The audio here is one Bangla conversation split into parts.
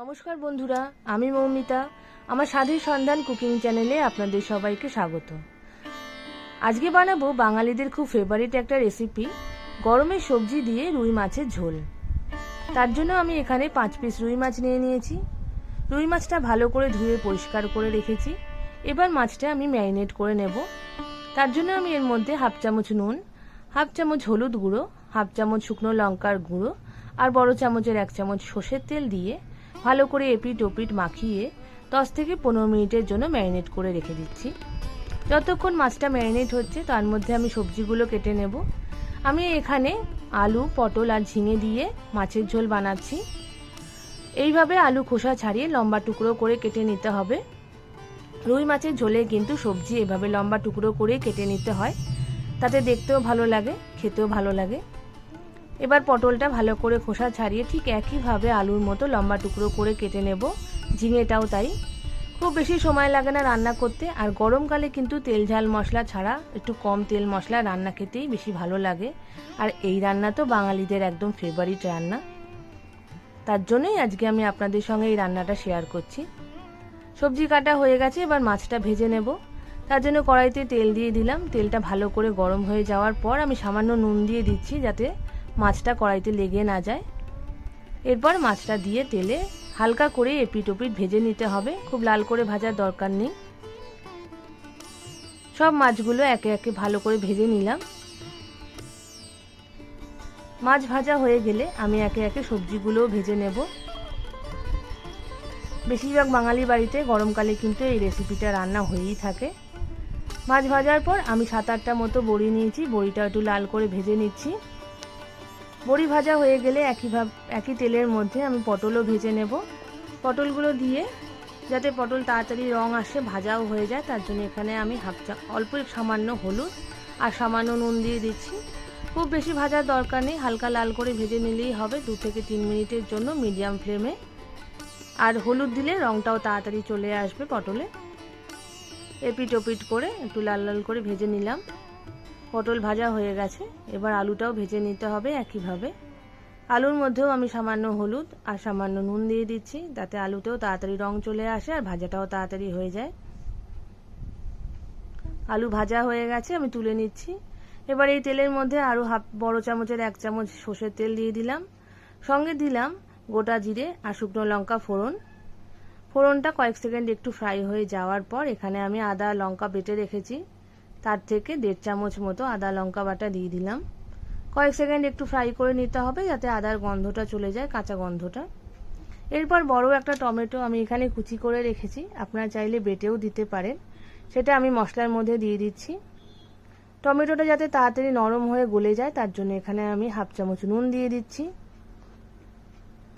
নমস্কার বন্ধুরা, আমি মৌমিতা। আমার স্বাধীন সন্ধান কুকিং চ্যানেলে আপনাদের সবাইকে স্বাগত। আজকে বানাবো বাঙালিদের খুব ফেভারিট একটা রেসিপি গরমের সবজি দিয়ে রুই মাছের ঝোল। তার জন্য আমি এখানে পাঁচ পিস রুই মাছ নিয়ে নিয়েছি। রুই মাছটা ভালো করে ধুয়ে পরিষ্কার করে রেখেছি। এবার মাছটা আমি ম্যারিনেট করে নেব। তার জন্য আমি এর মধ্যে হাফ চামচ নুন হাফ চামচ হলুদ গুঁড়ো হাফ চামচ শুকনো লঙ্কার গুঁড়ো আর বড় চামচের এক চামচ সর্ষের তেল দিয়ে ভালো করে এপিট ওপিট মাখিয়ে দশ থেকে পনেরো মিনিটের জন্য ম্যারিনেট করে রেখে দিচ্ছি। যতক্ষণ মাছটা ম্যারিনেট হচ্ছে, তার মধ্যে আমি সবজিগুলো কেটে নেব। আমি এখানে আলু, পটল আর ঝিঙে দিয়ে মাছের ঝোল বানাচ্ছি। এইভাবে আলু খোসা ছাড়িয়ে লম্বা টুকরো করে কেটে নিতে হবে। রুই মাছের ঝোলে কিন্তু সবজি এভাবে লম্বা টুকরো করে কেটে নিতে হয়। তাতে দেখতেও ভালো লাগে, খেতেও ভালো লাগে। এবার পটলটা ভালো করে খোসা ছাড়িয়ে ঠিক একইভাবে আলুর মতো লম্বা টুকরো করে কেটে নেব। ঝিঙেটাও তাই। খুব বেশি সময় লাগে না রান্না করতে, আর গরমকালে কিন্তু তেল ঝাল মশলা ছাড়া একটু কম তেল মশলা রান্না খেতেই বেশি ভালো লাগে। আর এই রান্না তো বাঙালিদের একদম ফেভারিট রান্না। তার জন্যই আজকে আমি আপনাদের সঙ্গে এই রান্নাটা শেয়ার করছি। সবজি কাটা হয়ে গেছে, এবার মাছটা ভেজে নেব। তার জন্য কড়াইতে তেল দিয়ে দিলাম। তেলটা ভালো করে গরম হয়ে যাওয়ার পর আমি সামান্য নুন দিয়ে দিচ্ছি যাতে মাছটা কড়াইতে লেগে না যায়। এরপর মাছটা দিয়ে তেলে হালকা করে এপিট ওপিট ভেজে নিতে হবে। খুব লাল করে ভাজার দরকার নেই। সব মাছগুলো একে একে ভালো করে ভেজে নিলাম। মাছ ভাজা হয়ে গেলে আমি একে একে সবজিগুলোও ভেজে নেব। বেশিরভাগ বাঙালি বাড়িতে গরমকালে কিন্তু এই রেসিপিটা রান্না হয়েই থাকে। মাছ ভাজার পর আমি সাত আটটা মতো বড়ি নিয়েছি। বড়িটা একটু লাল করে ভেজে নিচ্ছি। বড়ি ভাজা হয়ে গেলে একই ভাব, একই তেলের মধ্যে আমি পটলও ভেজে নেব। পটলগুলো দিয়ে যাতে পটল তাড়াতাড়ি রং আসে, ভাজাও হয়ে যায়, তার জন্য এখানে আমি হাফ চা, অল্প সামান্য হলুদ আর সামান্য নুন দিয়ে দিচ্ছি। খুব বেশি ভাজার দরকার নেই, হালকা লাল করে ভেজে নিলেই হবে, দু থেকে তিন মিনিটের জন্য মিডিয়াম ফ্লেমে। আর হলুদ দিলে রংটাও তাড়াতাড়ি চলে আসবে পটলে। এপিট ওপিট করে একটু লাল লাল করে ভেজে নিলাম। পটল ভাজা হয়ে গেছে। এবার আলুটাও ভেজে নিতে হবে একইভাবে। আলুর মধ্যেও আমি সামান্য হলুদ আর সামান্য নুন দিয়ে দিচ্ছি, তাতে আলুতেও তাড়াতাড়ি রং চলে আসে আর ভাজাটাও তাড়াতাড়ি হয়ে যায়। আলু ভাজা হয়ে গেছে, আমি তুলে নিচ্ছি। এবার এই তেলের মধ্যে আরও হাফ বড় চামচের এক চামচ সর্ষের তেল দিয়ে দিলাম। সঙ্গে দিলাম গোটা জিরে আর শুকনো লঙ্কা ফোড়ন। ফোড়নটা কয়েক সেকেন্ড একটু ফ্রাই হয়ে যাওয়ার পর এখানে আমি আদা, লঙ্কা বেটে রেখেছি। তার থেকে দেড় চামচ মতো আদা লঙ্কা বাটা দিয়ে দিলাম। কয়েক সেকেন্ড একটু ফ্রাই করে নিতে হবে যাতে আদার গন্ধটা চলে যায়, কাঁচা গন্ধটা। এরপর বড় একটা টমেটো আমি এখানে কুচি করে রেখেছি। আপনারা চাইলে বেটেও দিতে পারেন। সেটা আমি মশলার মধ্যে দিয়ে দিচ্ছি। টমেটোটা যাতে তাড়াতাড়ি নরম হয়ে গলে যায়, তার জন্য এখানে আমি হাফ চামচ নুন দিয়ে দিচ্ছি।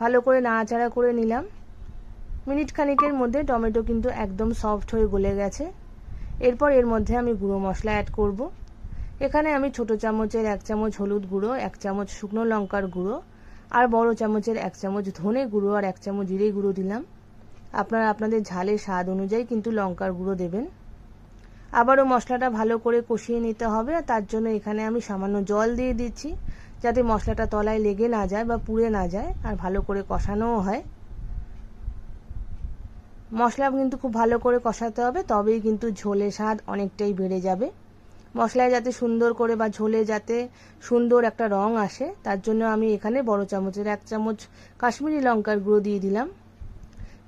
ভালো করে নাড়াচাড়া করে নিলাম। মিনিট খানিকের মধ্যে টমেটো কিন্তু একদম সফট হয়ে গলে গেছে। এরপর এর মধ্যে আমি গুঁড়ো মশলা অ্যাড করব। এখানে আমি ছোট চামচের এক চামচ হলুদ গুঁড়ো, এক চামচ শুকনো লঙ্কার গুঁড়ো আর বড় চামচের এক চামচ ধনে গুঁড়ো আর এক চামচ জিরে গুঁড়ো দিলাম। আপনারা আপনাদের ঝালের স্বাদ অনুযায়ী কিন্তু লঙ্কার গুঁড়ো দেবেন। আবারও মশলাটা ভালো করে কষিয়ে নিতে হবে আর তার জন্য এখানে আমি সামান্য জল দিয়ে দিচ্ছি যাতে মশলাটা তলায় লেগে না যায় বা পুড়ে না যায় আর ভালো করে কষানোও হয়। মশলা কিন্তু খুব ভালো করে কষাতে হবে, তবেই কিন্তু ঝোলে স্বাদ অনেকটাই বেড়ে যাবে। মশলায় যাতে সুন্দর করে বা ঝোলে যাতে সুন্দর একটা রং আসে, তার জন্য আমি এখানে বড় চামচের এক চামচ কাশ্মীরি লঙ্কার গুঁড়ো দিয়ে দিলাম।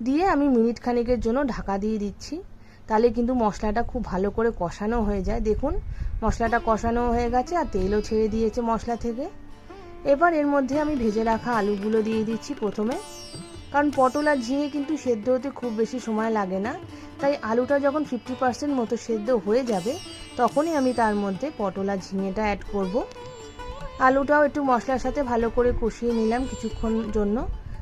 দিয়ে আমি মিনিট খানিকের জন্য ঢাকা দিয়ে দিচ্ছি। তাহলে কিন্তু মশলাটা খুব ভালো করে কষানো হয়ে যায়। দেখুন, মশলাটা কষানো হয়ে গেছে আর তেলও ছেড়ে দিয়েছে মশলা থেকে। এবার এর মধ্যে আমি ভেজে রাখা আলুগুলো দিয়ে দিচ্ছি প্রথমে। কারণ পটল আর ঝিঙে কিন্তু সেদ্ধ হতে খুব বেশি সময় লাগে না। তাই আলুটা যখন ফিফটি পার্সেন্ট মতো সেদ্ধ হয়ে যাবে, তখনই আমি তার মধ্যে পটল আর ঝিঙেটা অ্যাড করব। আলুটাও একটু মশলার সাথে ভালো করে কষিয়ে নিলাম কিছুক্ষণ জন্য।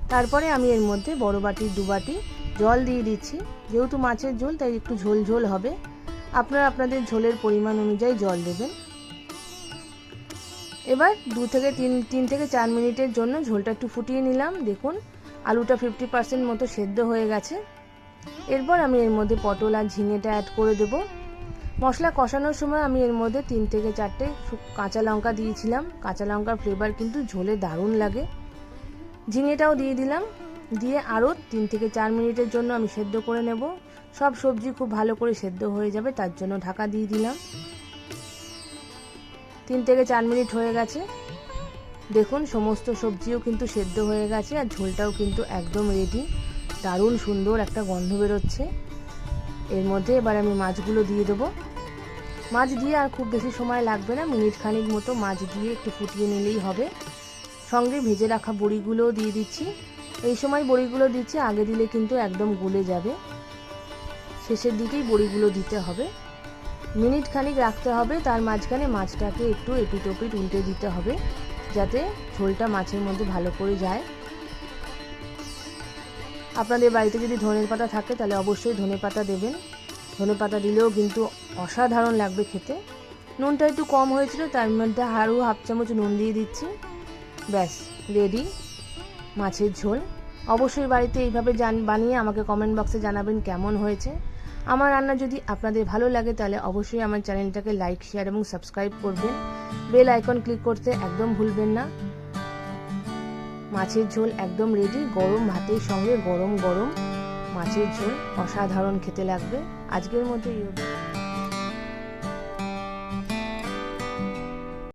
তারপরে আমি এর মধ্যে বড় বাটির দু বাটি জল দিয়ে দিচ্ছি। যেহেতু মাছের ঝোল, তাই একটু ঝোল ঝোল হবে। আপনারা আপনাদের ঝোলের পরিমাণ অনুযায়ী জল দেবেন। এবার দু থেকে তিন তিন থেকে চার মিনিটের জন্য ঝোলটা একটু ফুটিয়ে নিলাম। দেখুন আলুটা ফিফটি পার্সেন্ট মতো সেদ্ধ হয়ে গেছে। এরপর আমি এর মধ্যে পটল আর ঝিঙেটা অ্যাড করে দেব। মশলা কষানোর সময় আমি এর মধ্যে তিন থেকে চারটে কাঁচা লঙ্কা দিয়েছিলাম। কাঁচা লঙ্কার ফ্লেভার কিন্তু ঝোলে দারুণ লাগে। ঝিঙেটাও দিয়ে দিলাম। দিয়ে আরও তিন থেকে চার মিনিটের জন্য আমি সেদ্ধ করে নেব। সব সবজি খুব ভালো করে সেদ্ধ হয়ে যাবে, তার জন্য ঢাকা দিয়ে দিলাম। তিন থেকে চার মিনিট হয়ে গেছে। দেখুন, সমস্ত সবজিও কিন্তু সেদ্ধ হয়ে গেছে আর ঝোলটাও কিন্তু একদম রেডি দারুণ সুন্দর একটা গন্ধ বেরোচ্ছে। এর মধ্যে এবার আমি মাছগুলো দিয়ে দেবো। মাছ দিয়ে আর খুব বেশি সময় লাগবে না, মিনিট খানিক মতো মাছ দিয়ে একটু ফুটিয়ে নিলেই হবে। সঙ্গে ভেজে রাখা বড়িগুলোও দিয়ে দিচ্ছি। এই সময় বড়িগুলো দিচ্ছি, আগে দিলে কিন্তু একদম গলে যাবে। শেষের দিকেই বড়িগুলো দিতে হবে। মিনিট খানিক রাখতে হবে, তার মাঝখানে মাছটাকে একটু এপিট ওপিট উল্টে দিতে হবে। যাতে ঝোলটা মাছের মধ্যে ভালো করে যায়। আপনাদের বাড়িতে যদি ধনের পাতা থাকে, তাহলে অবশ্যই ধনে পাতা দেবেন। ধনে পাতা দিলেও কিন্তু অসাধারণ লাগবে খেতে। নুনটা একটু কম হয়েছিল, তার মধ্যে আরও হাফ চামচ নুন দিয়ে দিচ্ছি। ব্যাস রেডি মাছের ঝোল। অবশ্যই বাড়িতে এইভাবে জান, বানিয়ে আমাকে কমেন্ট বক্সে জানাবেন কেমন হয়েছে। আমার রান্না যদি আপনাদের ভালো লাগে তাহলে অবশ্যই আমার চ্যানেলটাকে লাইক শেয়ার এবং সাবস্ক্রাইব করবেন। বেল আইকন ক্লিক করতে একদম ভুলবেন না। মাছের ঝোল একদম রেডি গরম ভাতের সঙ্গে গরম গরম মাছের ঝোল অসাধারণ খেতে লাগবে। আজকের মতো অবধি।